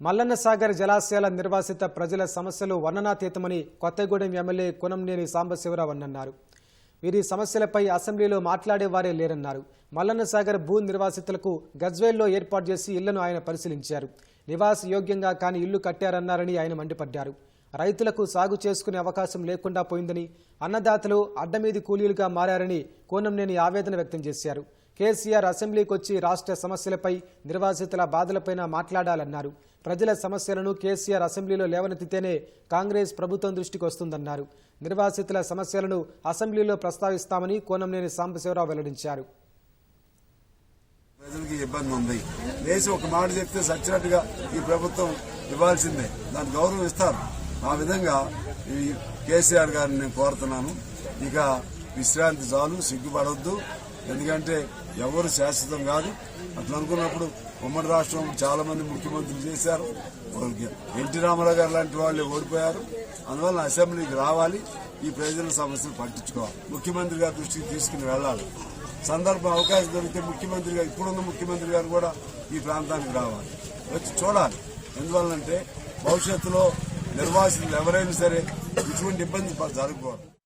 మల్లన్న సాగర్ జలాశయాల నిర్వాసిత ప్రజల సమస్యలు వర్ణనాతీతమని కొత్తగూడెం ఎమ్మెల్యే కునంనేని సాంబశివరావు అన్నారు వీరి సమస్యలపై అసెంబ్లీలో మాట్లాడేవారే లేరన్నారు. మల్లన్న సాగర్ భూ నిర్వాసితులకు గజ్వేల్లో ఏర్పాటు చేసి ఇళ్ళను ఆయన పరిశీలించారు. నివాస యోగ్యంగా కాని ఇల్లు కట్టారన్నారని ఆయన మండిపడ్డారు. రైతులకు సాగు చేసుకునే అవకాశం లేకుండా పోయిందని అన్నదాతలు అడ్డమీది కూలీలుగా మారారని కోనంనేని ఆవేదన వ్యక్తం చేశారు. కేసీఆర్ అసెంబ్లీకి వచ్చి రాష్ట్ర సమస్యలపై నిర్వాసితుల బాధలపైన మాట్లాడాలన్నారు. ప్రజల సమస్యలను కేసీఆర్ అసెంబ్లీలో లేవనెత్తితేనే కాంగ్రెస్ ప్రభుత్వం దృష్టికి వస్తుందన్నారు. నిర్వాసితుల సమస్యలను అసెంబ్లీలో ప్రస్తావిస్తామని కోనంనేని సాంబశివరావు వెల్లడించారు. ప్రజలకి ఇబ్బంది ఉంది. దేశం ఒక మాట చెప్తే సచ్చినట్టుగా ఈ ప్రభుత్వం ఇవ్వాల్సిందే. దాని గౌరవం ఇస్తారు. ఆ విధంగా ఈ కేసీఆర్ గారిని నేను కోరుతున్నాను. ఇక విశ్రాంతి చాలు సిగ్గుపడవద్దు ఎందుకంటే ఎవరు శాశ్వతం కాదు. అట్లా అనుకున్నప్పుడు ఉమ్మడి రాష్ట్రం చాలా మంది ముఖ్యమంత్రులు చేశారు. ఎన్టీ రామారావు గారు లాంటి వాళ్ళు ఓడిపోయారు. అందువల్ల అసెంబ్లీకి రావాలి. ఈ ప్రజల సమస్యలు పట్టించుకోవాలి. ముఖ్యమంత్రి గారి దృష్టికి తీసుకుని వెళ్ళాలి. సందర్భం అవకాశం దొరికితే ముఖ్యమంత్రి గారు ఇప్పుడున్న ముఖ్యమంత్రి గారు కూడా ఈ ప్రాంతానికి రావాలి. వచ్చి చూడాలి. ఎందువల్లంటే భవిష్యత్తులో నిర్వాసితులు ఎవరైనా సరే ఇటువంటి ఇబ్బంది జరగకూడదు.